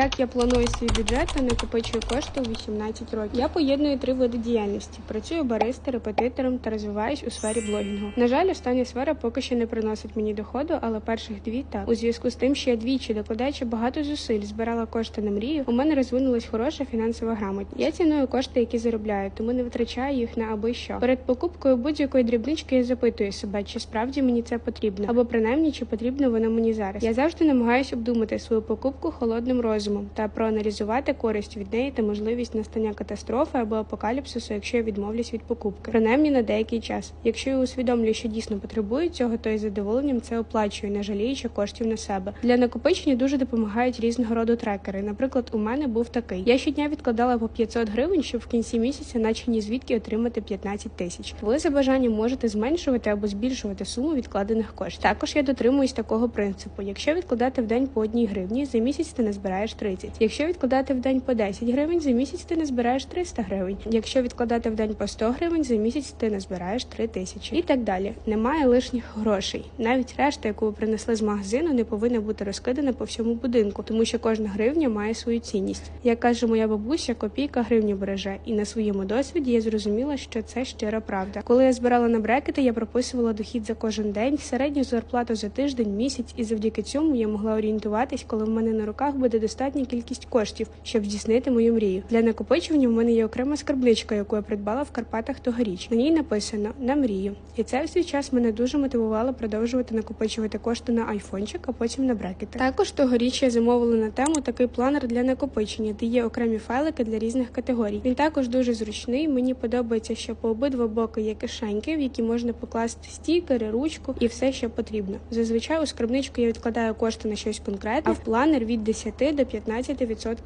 Як я планую свій бюджет та накопичую кошти у 18 років? Я поєдную три види діяльності: працюю бариста, репетитором та розвиваюсь у сфері блогінгу. На жаль, остання сфера поки що не приносить мені доходу, але перших дві так. У зв'язку з тим, що я двічі докладаючи багато зусиль, збирала кошти на мрію. У мене розвинулась хороша фінансова грамотність. Я ціную кошти, які заробляю, тому не витрачаю їх на аби що. Перед покупкою будь-якої дрібнички я запитую себе, чи справді мені це потрібно, або принаймні чи потрібно воно мені зараз. Я завжди намагаюся обдумати свою покупку холодним розумом та проаналізувати користь від неї та можливість настання катастрофи або апокаліпсису, якщо я відмовлюсь від покупки, принаймні на деякий час. Якщо я усвідомлюю, що дійсно потребую цього, то із задоволенням це оплачую, не жаліючи коштів на себе. Для накопичення дуже допомагають різного роду трекери. Наприклад, у мене був такий. Я щодня відкладала по 500 гривень, щоб в кінці місяця, наче ні звідки отримати 15 тисяч. Ви за бажанням можете зменшувати або збільшувати суму відкладених коштів. Також я дотримуюсь такого принципу: якщо відкладати в день по одній гривні, за місяць ти не збираєш 30. Якщо відкладати в день по 10 гривень, за місяць ти не збираєш 300 гривень. Якщо відкладати в день по 100 гривень, за місяць ти не збираєш 3 тисячі. І так далі. Немає лишніх грошей. Навіть решта, яку ви принесли з магазину, не повинна бути розкидана по всьому будинку, тому що кожна гривня має свою цінність. Як каже моя бабуся, копійка гривню береже, і на своєму досвіді я зрозуміла, що це щира правда. Коли я збирала на брекети, я прописувала дохід за кожен день, середню зарплату за тиждень, місяць, і завдяки цьому я могла орієнтуватись, коли в мене на руках буде достатня кількість коштів, щоб здійснити мою мрію. Для накопичування в мене є окрема скарбничка, яку я придбала в Карпатах тогоріч. На ній написано на мрію, і це в свій час мене дуже мотивувало продовжувати накопичувати кошти на айфончик, а потім на брекети. Також тогоріч я замовила на тему такий планер для накопичення, де є окремі файлики для різних категорій. Він також дуже зручний. Мені подобається, що по обидва боки є кишеньки, в які можна покласти стікери, ручку і все, що потрібно. Зазвичай у скарбничку я відкладаю кошти на щось конкретне, а в планер від 10 до 15%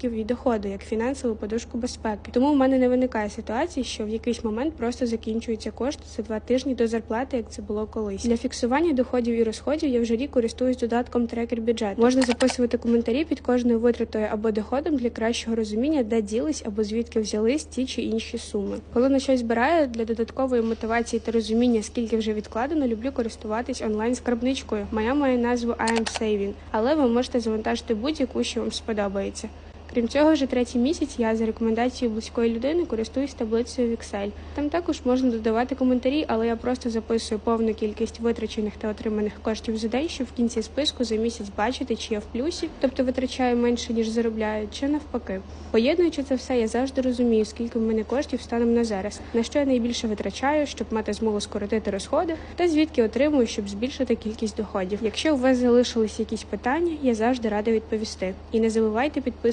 від доходу, як фінансову подушку безпеки. Тому в мене не виникає ситуації, що в якийсь момент просто закінчуються кошти за два тижні до зарплати, як це було колись. Для фіксування доходів і розходів я вже рік користуюсь додатком трекер бюджет. Можна записувати коментарі під кожною витратою або доходом для кращого розуміння, де ділись або звідки взялись ті чи інші суми. Коли на щось збираю для додаткової мотивації та розуміння, скільки вже відкладено, люблю користуватись онлайн скарбничкою. Моя має назву I am Saving, але ви можете завантажити будь-яку, що вам сподобається подобається. Крім цього, вже третій місяць я за рекомендацією близької людини користуюсь таблицею в Excel. Там також можна додавати коментарі, але я просто записую повну кількість витрачених та отриманих коштів за день, щоб в кінці списку за місяць бачити, чи я в плюсі, тобто витрачаю менше ніж заробляю, чи навпаки. Поєднуючи це все, я завжди розумію, скільки в мене коштів станом на зараз, на що я найбільше витрачаю, щоб мати змогу скоротити розходи, та звідки отримую, щоб збільшити кількість доходів. Якщо у вас залишились якісь питання, я завжди рада відповісти. І не забувайте підписуватися